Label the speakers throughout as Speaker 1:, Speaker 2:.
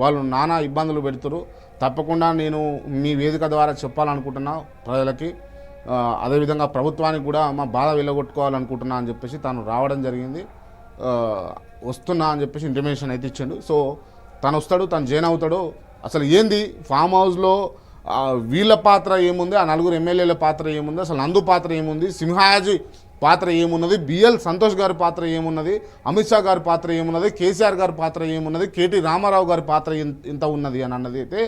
Speaker 1: వాళ్ళు నానా ఇబ్బందులు పెడుతురు. తప్పకుండా నేను మీ వేదిక ద్వారా చెప్పాలనుకుంటున్నా ప్రజలకి. అదేవిధంగా ప్రభుత్వానికి కూడా మా బాధ వెళ్ళగొట్టుకోవాలనుకుంటున్నా అని చెప్పేసి తను రావడం జరిగింది. వస్తున్నా అని చెప్పేసి ఇంటిమేషన్ అయితే ఇచ్చిండు. సో తను వస్తాడు తను జైన్ అవుతాడు. అసలు ఏంది? ఫామ్ హౌస్లో వీళ్ళ పాత్ర ఏముంది? ఆ నలుగురు ఎమ్మెల్యేల పాత్ర ఏముంది? అసలు నందు పాత్ర ఏముంది? సింహాజీ పాత్ర ఏమున్నది? బిఎల్ సంతోష్ గారి పాత్ర ఏమున్నది? అమిత్ షా గారి పాత్ర ఏమున్నది? కేసీఆర్ గారి పాత్ర ఏమున్నది? కేటీ రామారావు గారి పాత్ర ఇంత ఉన్నది అని అన్నది అయితే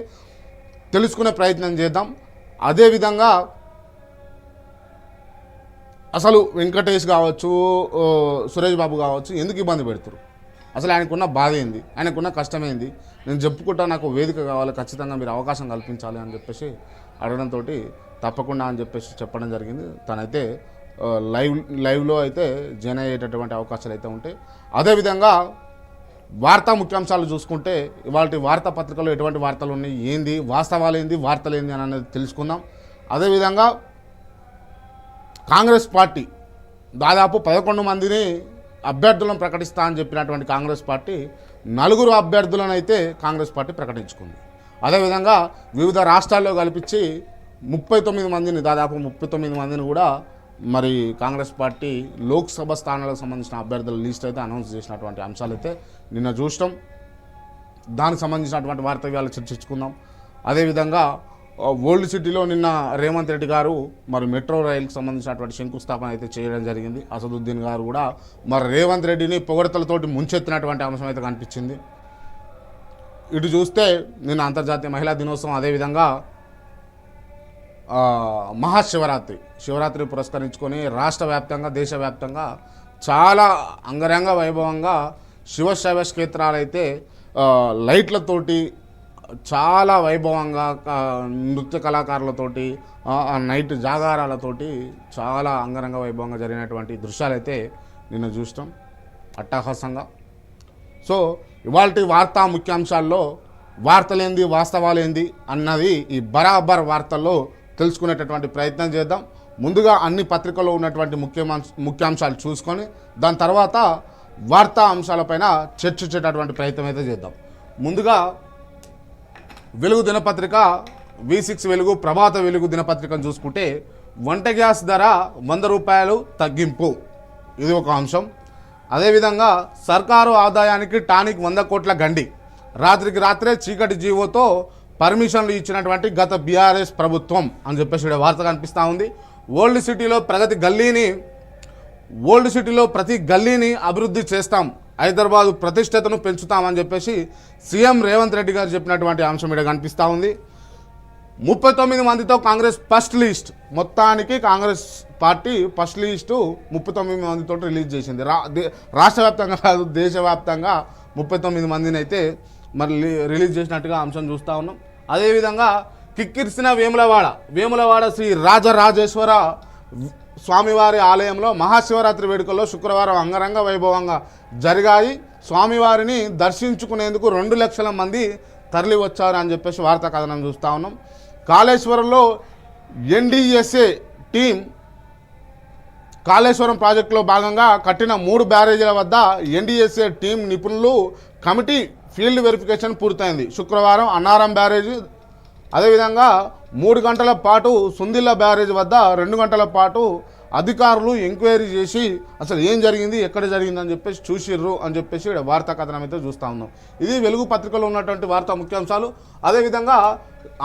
Speaker 1: తెలుసుకునే ప్రయత్నం చేద్దాం. అదేవిధంగా అసలు వెంకటేష్ కావచ్చు సురేష్ బాబు కావచ్చు ఎందుకు ఇబ్బంది పెడతారు అసలు ఆయనకున్న బాధ ఏంది? ఆయనకున్న కష్టం నేను చెప్పుకుంటా నాకు వేదిక కావాలి ఖచ్చితంగా మీరు అవకాశం కల్పించాలి అని చెప్పేసి అడగడంతో తప్పకుండా అని చెప్పేసి చెప్పడం జరిగింది. తనైతే లైవ్ లైవ్లో అయితే జాయిన్ అయ్యేటటువంటి అవకాశాలు అయితే ఉంటాయి. అదేవిధంగా వార్తా ముఖ్యాంశాలు చూసుకుంటే ఇవాళ వార్తాపత్రికలో ఎటువంటి వార్తలు ఉన్నాయి ఏంది వాస్తవాలు ఏంది వార్తలు ఏంది అని అనేది తెలుసుకుందాం. అదేవిధంగా కాంగ్రెస్ పార్టీ దాదాపు పదకొండు మందిని అభ్యర్థులను ప్రకటిస్తా అని చెప్పినటువంటి కాంగ్రెస్ పార్టీ నలుగురు అభ్యర్థులను అయితే కాంగ్రెస్ పార్టీ ప్రకటించుకుంది. అదేవిధంగా వివిధ రాష్ట్రాల్లో కల్పించి ముప్పై తొమ్మిది మందిని దాదాపు ముప్పై తొమ్మిది మందిని కూడా మరి కాంగ్రెస్ పార్టీ లోక్సభ స్థానాలకు సంబంధించిన అభ్యర్థుల లిస్ట్ అయితే అనౌన్స్ చేసినటువంటి అంశాలు అయితే నిన్న చూసినాం. దానికి సంబంధించినటువంటి వార్తవ్యాలు చర్చించుకుందాం. అదేవిధంగా ఓల్డ్ సిటీలో నిన్న రేవంత్ రెడ్డి గారు మరి మెట్రో రైలుకి సంబంధించినటువంటి శంకుస్థాపన అయితే చేయడం జరిగింది. అసదుద్దీన్ గారు కూడా మరి రేవంత్ రెడ్డిని పొగడతలతోటి ముంచెత్తినటువంటి అంశం అయితే కనిపించింది. ఇటు చూస్తే నిన్న అంతర్జాతీయ మహిళా దినోత్సవం అదేవిధంగా మహాశివరాత్రి. శివరాత్రి పురస్కరించుకొని రాష్ట్ర వ్యాప్తంగా దేశవ్యాప్తంగా చాలా అంగరంగ వైభవంగా శివశైవ క్షేత్రాలు అయితే లైట్లతోటి చాలా వైభవంగా నృత్య కళాకారులతోటి ఆ, నైట్ జాగారాలతోటి చాలా అంగరంగ వైభవంగా జరిగినటువంటి దృశ్యాలు అయితే నిన్న చూస్తాం అట్టహాసంగా. సో ఇవాళ వార్తా ముఖ్యాంశాల్లో వార్తలేంది వాస్తవాలేంది అన్నది ఈ బరాబర్ వార్తల్లో తెలుసుకునేటటువంటి ప్రయత్నం చేద్దాం. ముందుగా అన్ని పత్రికల్లో ఉన్నటువంటి ముఖ్యమాంశ ముఖ్యాంశాలు చూసుకొని దాని తర్వాత వార్తా అంశాలపైన చర్చించేటటువంటి ప్రయత్నం అయితే చేద్దాం. ముందుగా వెలుగు దినపత్రిక వి సిక్స్ వెలుగు ప్రభాత వెలుగు దినపత్రికను చూసుకుంటే వంట గ్యాస్ ధర వంద రూపాయలు తగ్గింపు. ఇది ఒక అంశం. అదేవిధంగా సర్కారు ఆదాయానికి టానిక్ వంద కోట్ల గండి. రాత్రికి రాత్రే చీకటి జీవోతో పర్మిషన్లు ఇచ్చినటువంటి గత బీఆర్ఎస్ ప్రభుత్వం అని చెప్పేసి ఇక్కడ వార్త కనిపిస్తూ ఉంది. ఓల్డ్ సిటీలో ప్రగతి గల్లీని ఓల్డ్ సిటీలో ప్రతి గల్లీని అభివృద్ధి చేస్తాం. హైదరాబాద్ ప్రతిష్టతను పెంచుతామని చెప్పేసి సీఎం రేవంత్ రెడ్డి గారు చెప్పినటువంటి అంశం ఇక్కడ కనిపిస్తూ ఉంది. ముప్పై తొమ్మిది మందితో కాంగ్రెస్ ఫస్ట్ లిస్ట్. మొత్తానికి కాంగ్రెస్ పార్టీ ఫస్ట్ లిస్టు ముప్పై తొమ్మిది మందితో రిలీజ్ చేసింది. రా రాష్ట్రవ్యాప్తంగా రాష్ట్ర వ్యాప్తంగా కాదు దేశవ్యాప్తంగా ముప్పై తొమ్మిది మందిని అయితే మరి రిలీజ్ చేసినట్టుగా అంశం చూస్తూ ఉన్నాం. అదేవిధంగా కిక్కిరిసిన వేములవాడ వేములవాడ శ్రీ రాజరాజేశ్వర స్వామివారి ఆలయంలో మహాశివరాత్రి వేడుకల్లో శుక్రవారం అంగరంగ వైభవంగా జరిగాయి. స్వామివారిని దర్శించుకునేందుకు రెండు లక్షల మంది తరలి వచ్చారు అని చెప్పేసి వార్తా కథనం చూస్తూ ఉన్నాం. కాళేశ్వరంలో ఎన్డీఎస్ఏ టీం కాళేశ్వరం ప్రాజెక్టులో భాగంగా కట్టిన మూడు బ్యారేజీల వద్ద ఎన్డీఎస్ఏ టీం నిపుణులు కమిటీ ఫీల్డ్ వెరిఫికేషన్ పూర్తయింది. శుక్రవారం అన్నారం బ్యారేజ్ అదేవిధంగా మూడు గంటల పాటు సుందిల్ల బ్యారేజ్ వద్ద రెండు గంటల పాటు అధికారులు ఎంక్వైరీ చేసి అసలు ఏం జరిగింది ఎక్కడ జరిగింది అని చెప్పేసి చూసిర్రు అని చెప్పేసి వార్తా కథనం అయితే చూస్తూ ఉన్నాం. ఇది వెలుగు పత్రికలో ఉన్నటువంటి వార్తా ముఖ్యాంశాలు. అదేవిధంగా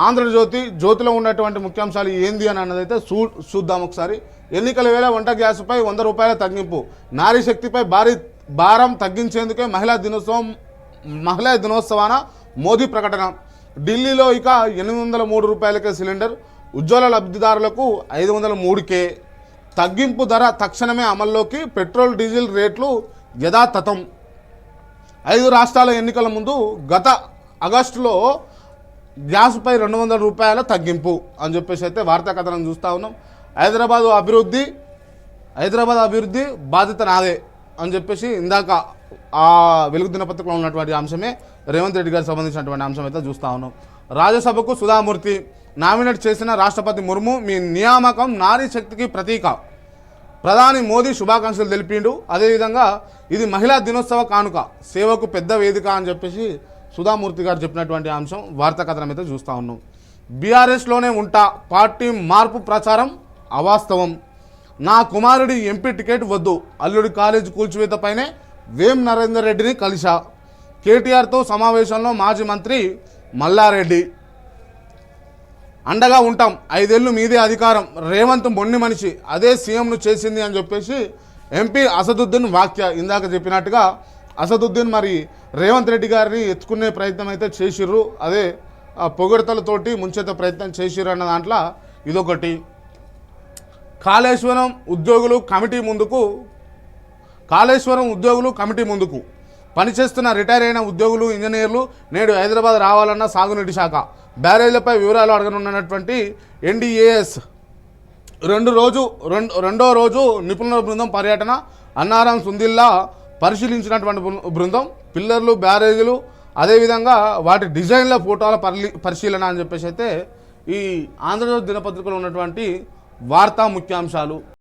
Speaker 1: ఆంధ్రజ్యోతి జ్యోతిలో ఉన్నటువంటి ముఖ్యాంశాలు ఏంది అని అన్నదైతే చూ చూద్దాం ఒకసారి. ఎన్నికల వేళ వంట గ్యాస్పై వంద రూపాయల తగ్గింపు. నారీ శక్తిపై భారీ భారం తగ్గించేందుకే మహిళా దినోత్సవం మహిళా దినోత్సవాన మోదీ ప్రకటన. ఢిల్లీలో ఇక ఎనిమిది వందల మూడు రూపాయలకే సిలిండర్ ఉజ్వల లబ్ధిదారులకు ఐదు వందల మూడుకే. తగ్గింపు ధర తక్షణమే అమల్లోకి పెట్రోల్ డీజిల్ రేట్లు యథాతథం. ఐదు రాష్ట్రాల ఎన్నికల ముందు గత ఆగస్టులో గ్యాస్పై రెండు వందల రూపాయల తగ్గింపు అని చెప్పేసి అయితే వార్తా కథనం చూస్తూ ఉన్నాం. హైదరాబాదు అభివృద్ధి హైదరాబాద్ అభివృద్ధి బాధ్యత నాదే అని చెప్పేసి ఇందాక ఆ వెలుగు దినపత్రికలో ఉన్నటువంటి అంశమే రేవంత్ రెడ్డి గారికి సంబంధించినటువంటి అంశం అయితే చూస్తూ ఉన్నాం. రాజ్యసభకు సుధామూర్తి నామినేట్ చేసిన రాష్ట్రపతి ముర్ము మీ నియామకం నారీ శక్తికి ప్రతీక. ప్రధాని మోదీ శుభాకాంక్షలు తెలిపిండు. అదేవిధంగా ఇది మహిళా దినోత్సవ కానుక. సేవకు పెద్ద వేదిక అని చెప్పేసి సుధామూర్తి గారు చెప్పినటువంటి అంశం వార్తా కథనం అయితే చూస్తూ ఉన్నాం. బీఆర్ఎస్లోనే ఉంటా. పార్టీ మార్పు ప్రచారం అవాస్తవం. నా కుమారుడి ఎంపీ టికెట్ వద్దు. అల్లుడి కాలేజ్ కూల్చివేతపైనే వేం నరేందర్ రెడ్డిని కలిశా? కేటీఆర్తో సమావేశంలో మాజీ మంత్రి మల్లారెడ్డి. అండగా ఉంటాం. ఐదేళ్ళు మీదే అధికారం. రేవంత్ మొండి మనిషి. అదే సీఎంను చేసింది అని చెప్పేసి ఎంపీ అసదుద్దీన్ వాక్య ఇందాక చెప్పినట్టుగా అసదుద్దీన్ మరి రేవంత్ రెడ్డి గారిని ఎత్తుకునే ప్రయత్నం అయితే చేసిర్రు. అదే పొగడతలతోటి ముంచేత ప్రయత్నం చేసిర్రు అన్న దాంట్లో ఇదొకటి. కాళేశ్వరం ఉద్యోగులు కమిటీ ముందుకు కాళేశ్వరం ఉద్యోగులు కమిటీ ముందుకు. పనిచేస్తున్న రిటైర్ అయిన ఉద్యోగులు ఇంజనీర్లు నేడు హైదరాబాద్ రావాలన్న సాగునీటి శాఖ. బ్యారేజ్లపై వివరాలు అడగనున్నటువంటి ఎన్డీఏఎస్ రెండు రోజు రెండు రెండో రోజు నిపుణుల బృందం పర్యటన అన్నారం సుందిల్లా పరిశీలించినటువంటి బృ- బృందం పిల్లర్లు బ్యారేజీలు అదేవిధంగా వాటి డిజైన్ల ఫోటోల పరి పరిశీలన అని చెప్పేసి అయితే ఈ ఆంధ్రజ్యోతి దినపత్రికలో ఉన్నటువంటి వార్తా ముఖ్యాంశాలు.